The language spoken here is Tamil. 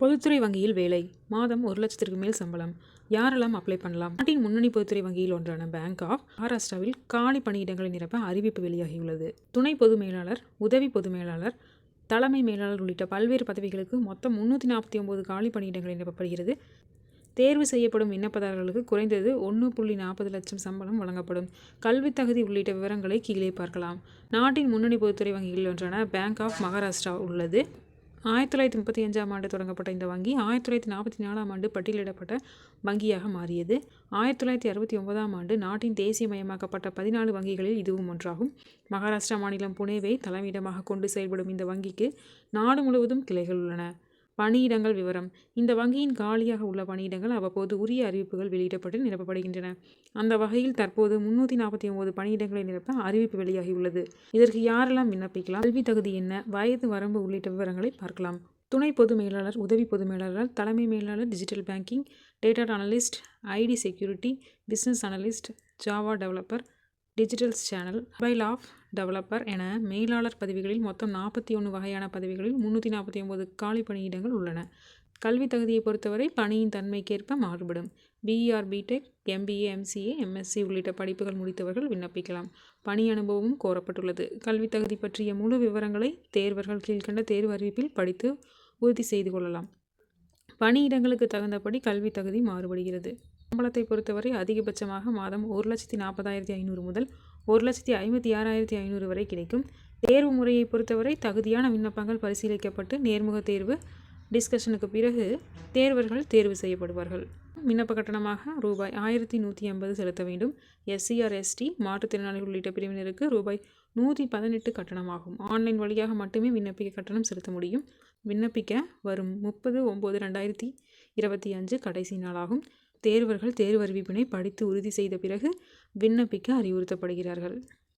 பொதுத்துறை வங்கியில் வேலை. மாதம் ஒரு லட்சத்திற்கு மேல் சம்பளம். யாரெல்லாம் அப்ளை பண்ணலாம்? நாட்டின் முன்னணி பொதுத்துறை வங்கியில் ஒன்றான பேங்க் ஆஃப் மகாராஷ்டிராவில் காலி பணியிடங்களை நிரப்ப அறிவிப்பு வெளியாகியுள்ளது. துணை பொது மேலாளர் உதவி பொது மேலாளர் தலைமை மேலாளர் உள்ளிட்ட பல்வேறு பதவிகளுக்கு மொத்தம் முன்னூற்றி நாற்பத்தி ஒம்பது காலி பணியிடங்களை நிரப்பப்படுகிறது. தேர்வு செய்யப்படும் விண்ணப்பதாரர்களுக்கு குறைந்தது ஒன்று புள்ளி நாற்பது லட்சம் சம்பளம் வழங்கப்படும். கல்வித் தகுதி உள்ளிட்ட விவரங்களை கீழே பார்க்கலாம். நாட்டின் முன்னணி பொதுத்துறை வங்கியில் ஒன்றான பேங்க் ஆஃப் மகாராஷ்டிரா உள்ளது. ஆயிரத்தி தொள்ளாயிரத்தி முப்பத்தி அஞ்சாம் ஆண்டு தொடங்கப்பட்ட இந்த வங்கி ஆயிரத்தி தொள்ளாயிரத்தி நாற்பத்தி நாலாம் ஆண்டு பட்டியலிடப்பட்ட வங்கியாக மாறியது. ஆயிரத்தி தொள்ளாயிரத்தி அறுபத்தி ஒன்பதாம் ஆண்டு நாட்டின் தேசியமயமாக்கப்பட்ட பதினாலு வங்கிகளில் இதுவும் ஒன்றாகும். மகாராஷ்டிரா மாநிலம் புனேவை தலைமையிடமாக கொண்டு செயல்படும் இந்த வங்கிக்கு நாடு முழுவதும் கிளைகள் உள்ளன. பணியிடங்கள் விவரம். இந்த வங்கியின் காலியாக உள்ள பணியிடங்கள் அவ்வப்போது உரிய அறிவிப்புகள் வெளியிடப்பட்டு நிரப்பப்படுகின்றன. அந்த வகையில் தற்போது முன்னூற்றி நாற்பத்தி ஒன்பது பணியிடங்களை நிரப்ப அறிவிப்பு வெளியாகியுள்ளது. இதற்கு யாரெல்லாம் விண்ணப்பிக்கலாம்? கல்வி தகுதி என்ன? வயது வரம்பு உள்ளிட்ட விவரங்களை பார்க்கலாம். துணை பொது மேலாளர் உதவி பொது மேலாளர் தலைமை மேலாளர் digital banking data analyst IT security business analyst Java developer digitals channel mobile of developer என மேலாளர் பதவிகளில் மொத்தம் நாற்பத்தி ஒன்று வகையான பதவிகளில் முந்நூற்றி நாற்பத்தி ஒம்பது காலி பணியிடங்கள் உள்ளன. கல்வி தகுதியை பொறுத்தவரை பணியின் தன்மைக்கேற்ப மாறுபடும். BE or BTech MBA MCA MSc உள்ளிட்ட படிப்புகள் முடித்தவர்கள் விண்ணப்பிக்கலாம். பணி அனுபவமும் கோரப்பட்டுள்ளது. கல்வி தகுதி பற்றிய முழு விவரங்களை தேர்வர்கள் கீழ்கண்ட தேர்வு அறிவிப்பில் படித்து உறுதி செய்து கொள்ளலாம். பணியிடங்களுக்கு தகுந்தபடி கல்வி தகுதி மாறுபடுகிறது. சம்பளத்தை பொறுத்தவரை அதிகபட்சமாக மாதம் ஒரு லட்சத்தி நாற்பதாயிரத்தி ஐநூறு முதல் ஒரு லட்சத்தி ஐம்பத்தி ஆறாயிரத்தி ஐநூறு வரை கிடைக்கும். தேர்வு முறையை பொறுத்தவரை தகுதியான விண்ணப்பங்கள் பரிசீலிக்கப்பட்டு நேர்முக தேர்வு டிஸ்கஷனுக்கு பிறகு தேர்வர்கள் தேர்வு செய்யப்படுவார்கள். விண்ணப்ப கட்டணமாக ரூபாய் ஆயிரத்தி நூற்றி ஐம்பது செலுத்த வேண்டும். எஸ்சிஆர் எஸ்டி மாற்றுத்திறனாளிகள் உள்ளிட்ட பிரிவினருக்கு ரூபாய் நூற்றி பதினெட்டு கட்டணமாகும். ஆன்லைன் வழியாக மட்டுமே விண்ணப்பிக்க கட்டணம் செலுத்த முடியும். விண்ணப்பிக்க வரும் முப்பது ஒம்பது ரெண்டாயிரத்தி இருபத்தி அஞ்சு கடைசி நாளாகும். தேர்வர்கள் தேர்வு அறிவிப்பினை படித்து உறுதி செய்த பிறகு விண்ணப்பிக்க அறிவுறுத்தப்படுகிறார்கள்.